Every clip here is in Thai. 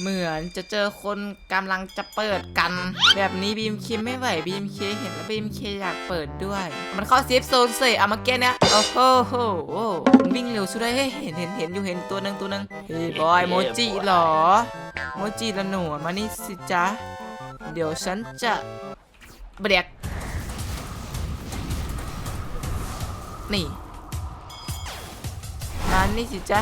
เหมือนจะเจอคนกำลังจะเปิดกัน แบบนี้บีมเคไม่ไหวบีมเคเห็นแล้วบีมเคอยากเปิดด้วย มันเข้าเซฟโซนเสยเอามาเก้เนี้ยโอ้โหโหวิ่งเร็วสุดเลยเฮ้เห็นเห็นเห็นอยู่เห็นตัวหนึ่งตัวหนึ่งเฮ้ยบอยโมจิเหรอ โมจิละหนูมานี่สิจ๊ะ เดี๋ยวฉันจะเบรกนี่มานี่สิจ๊ะ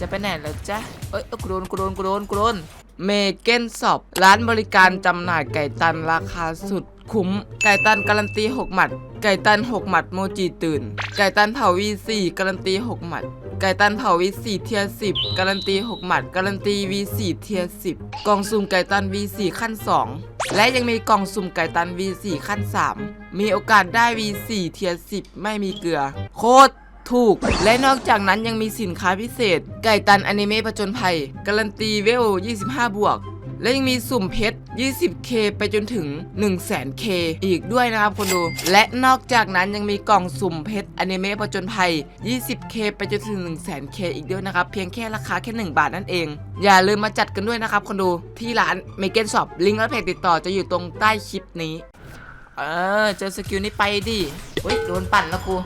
จะไปไหนแล้วจ๊ะเอ้ยกูโดนกูโดนกูโดนกูโดนเมเกนสอบร้านบริการจำหน่ายไก่ตันราคาสุดคุ้ม ไก่ตันการันตี 6 หมัด ไก่ตัน 6 หมัดโมจิตื่น ไก่ตันเผา V4 การันตี 6 หมัด ไก่ตันเผา V4 เทียร์10การันตี 6 หมัด การันตี V4 เทียร์10กล่องสุ่มไก่ตัน V4 ขั้น 2 และยังมีกล่องสุ่มไก่ตัน V4 ขั้น 3 มีโอกาสได้ V4 เทียร์10ไม่มีเกลือ โคตร ถูก และนอกจากนั้นยังมีสินค้าพิเศษ ไก่ตันอนิเมะผจญภัย การันตีเวล 25 บวก และยังมีสุ่มเพชร 20k ไปจนถึง 100,000k อีกด้วยนะครับคนดู และนอกจากนั้นยังมีกล่องสุ่มเพชรอนิเมะผจญภัย 20k ไปจนถึง 100,000k อีกด้วยนะครับ เพียงแค่ราคาแค่ 1 บาทนั่นเอง อย่าลืมมาจัดกันด้วยนะครับคนดู ที่ร้านเมเกนช็อปลิงก์และเพจติดต่อจะอยู่ตรงใต้คลิปนี้ เออเจอสกิลนี้ไปดิเฮ้ยโดนปั่นแล้วกู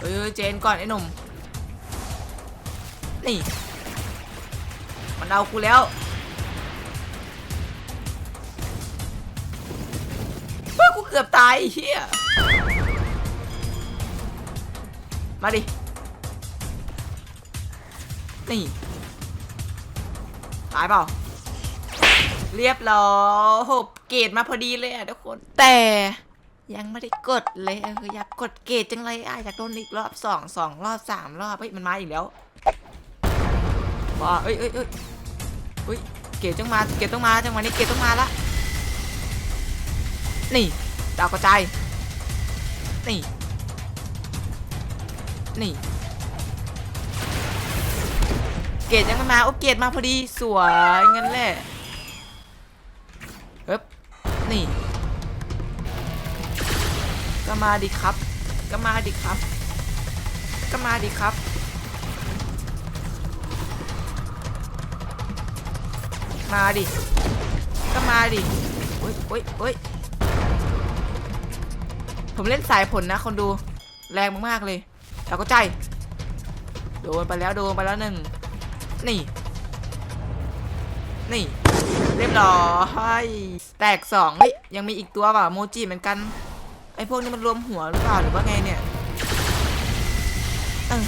เอ้ยเจนก่อนไอ้หนุ่ม นี่ มันเอากูแล้ว เฮ้ยกูเกือบตายเฮียมาดิ นี่ ตายเปล่า เรียบร้อยโหเกรดมาพอดีเลยอะทุกคน แต่ ยังไม่ได้กดเลยเอออยากกดเกรดจังเลยอะอยากโดนอีกรอบสองสองรอบสามรอบเฮ้ยมันมาอีกแล้วว้าเอ้ยเอ้ยเอ้ยเฮ้ยเกรดต้องมาเกรดต้องมาจังหวะนี้เกรดต้องมาละนี่ดาวกระจายนี่นี่เกรดยังไม่มาโอ้เกรดมาพอดีสวยงั้นแหละเอ๊บนี่ มาดิครับ ก็มาดิครับ ก็มาดิครับ มาดิ ก็มาดิโอ้ยโอ้ยโอ้ยผมเล่นสายผลนะคนดู แรงมากๆเลยเราก็ใจ โดนไปแล้วโดนไปแล้วหนึ่ง นี่ นี่ เรียบร้อย แตกสองเฮ้ย ยังมีอีกตัวว่ะโมจิเหมือนกัน ไอพวกนี้มันรวมหัวหรือเปล่าหรือว่าไงเนี่ยเออ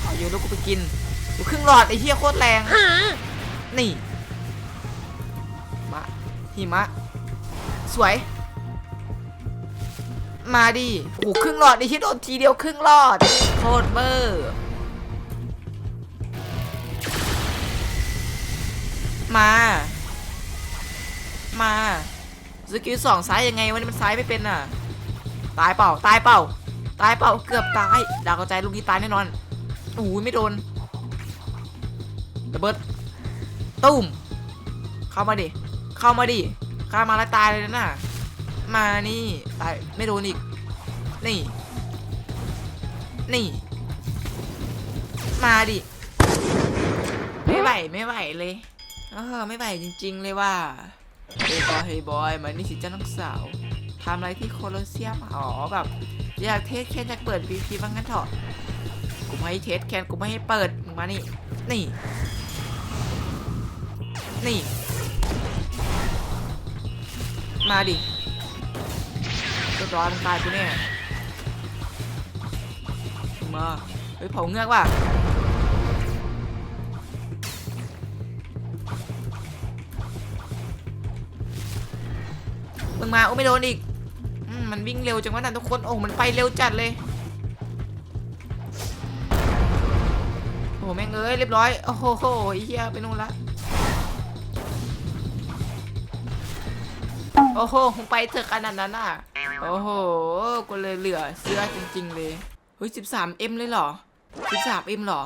เออยู่แล้วกูไปกินกูครึ่งหลอดไอเฮียโคตรแรง นี่มาหิมะ สวย มาดิโอ้ครึ่งหลอดไอเฮียโดนทีเดียวครึ่งหลอดโคตรเบอร์มา มาสกิลสองซ้ายยังไงวันนี้มันซ้ายไม่เป็นอะ ตายเปล่า ตายเปล่า ตายเปล่า เกือบตาย ดาวกระจายลูกนี้ตายแน่นอนโอ้ยไม่โดนระเบิดตุ้ม เข้ามาดิ เข้ามาดิ เข้ามาแล้วตายเลยนะน่ะมานี่ ตาย ไม่โดนอีก นี่ นี่ มาดิ ไม่ไหว ไม่ไหวเลยเออไม่ไหวจริง ๆ เลยว่าเฮ้ยบอยเฮ้ยบอย มานี่สิเจ้าน้องสาว ทำอะไรที่โคลอเซียมอ๋อแบบอยากเทสแคนอยากเปิดพีพีบ้างงั้นเถอะกูไม่ให้เทสแคนกูไม่ให้เปิดมึงมานี่นี่ นี่ มาดิก็ร้อยมึงตายกูเนี่ยมึงมาเฮ้ยเผาเงือกว่ะมึงมาโอ้ไม่โดนอีก มันวิ่งเร็วจังวะนั่นทุกคนโอ้มันไปเร็วจัดเลยโอ้แม่งเอ้ยเรียบร้อยโอ้โหไอ้เหี้ยไปนู่นละโอ้โหคงไปเถอะขนาดนั้นอะโอ้โหกูเลยเหลือเสื้อจริง ๆ เลยเฮ้ย 13M เลยเหรอ 13M เหรอ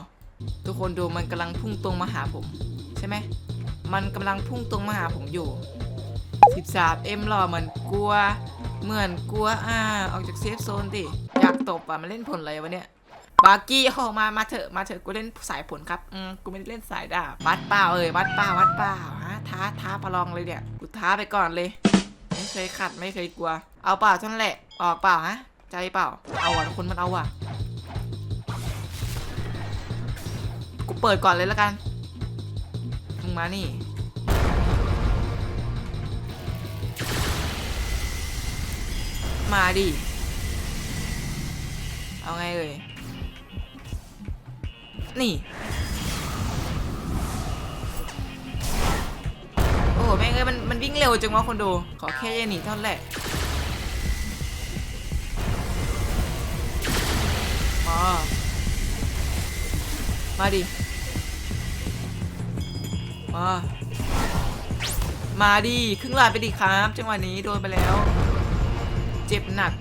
ทุกคนดูมันกำลังพุ่งตรงมาหาผม ใช่ไหม มันกำลังพุ่งตรงมาหาผมอยู่ 13M หรอเหมือนกลัว เหมือนกลัวอ่าออกจากเซฟโซนดิอยากตบอะมันเล่นผลอะไรวะเนี่ยบาร์กี้โอ้มามาเถอะมาเถอะกูเล่นสายผลครับอืมกูไม่ได้เล่นสายดาบวัดเปล่าเอ่ยวัดเปล่าวัดเปล่าฮะท้าท้าประลองเลยเนี่ยกูท้าไปก่อนเลย ไม่เคยขัดไม่เคยกลัว เอาเปล่าท่านั้นแหละ ออกเปล่าฮะใจเปล่า เอาอะคนมันเอาอะกูเปิดก่อนเลยแล้วกันมึงมานี่ มาดิ เอาไงเอ่ย นี่ โอ้แม่งเอ้ยมันมันวิ่งเร็วจังวะคนดู ขอแค่ยันหนีเท่านั้นแหละ มา มาดิ มา มาดิ ครึ่งหลานไปดิครับ จังหวะนี้โดนไปแล้ว เจ็บหนัก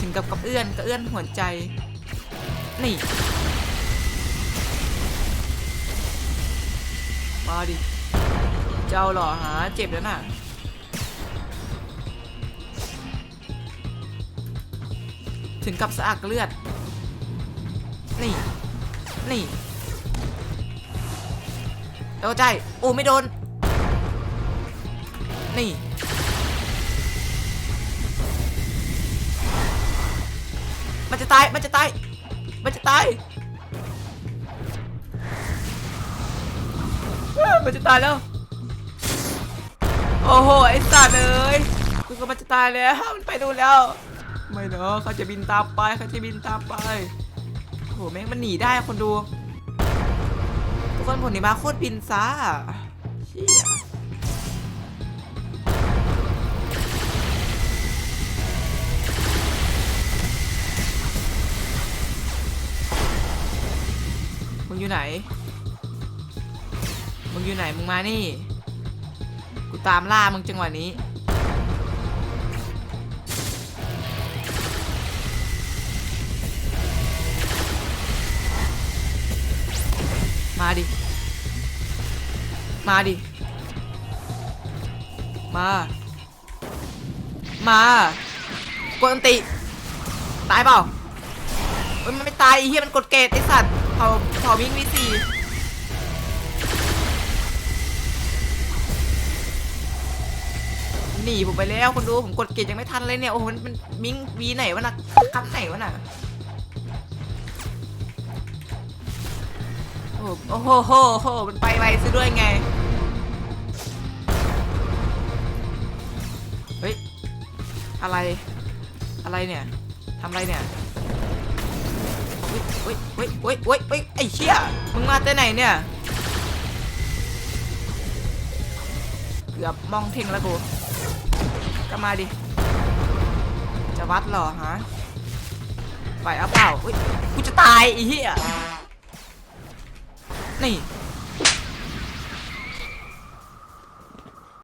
ถึงกับกับเอื้อนกระเอื้อนหัวใจ นี่มาดิ เจ้าเหรอหาเจ็บแล้วน่ะ ถึงกับสะอักเลือด นี่ นี่เอาใจ โอ้ไม่โดน นี่ มันจะตาย มันจะตาย มันจะตาย มันจะตายแล้ว โอ้โห ไอ้สัตว์เอ้ยกูก็มันจะตายแล้ว มันไปดูแล้ว ไม่เนอะเขาจะบินตามไปเขาจะบินตามไปโอ้โห แม่งมันหนีได้คนดู ทุกคนผลนี้มาโคตรบินซ่าเชี่ย มึงอยู่ไหน มึงอยู่ไหน มึงมานี่ กูตามล่ามึงจังหวะนี้ มาดิ มาดิ มา มากดอันติ ตายเปล่าเฮ้ยมันไม่ตายไอ้เหี้ยมันกดเกตไอ้สัตว์เผา เผาวิ่งวีสี่หนีผมไปแล้วคนดูผมกดเกตยังไม่ทันเลยเนี่ยโอ้โหมันมันมิงวีไหนวะน่ะคับไหนวะน่ะโอ้โอ้โหโหโหมันไปไวซะด้วยไงเฮ้ยอะไรอะไรเนี่ยทำอะไรเนี่ย เฮ้ยเฮ้ยเฮ้ยเฮ้ยเฮ้ยไอ้เชี่ยมึงมาแต่ไหนเนี่ย เกือบมองเท่งแล้วกู ก็มาดิ จะวัดเหรอฮะ ไปเอาเปล่าเฮ้ย กูจะตายไอ้เหี้ย นี่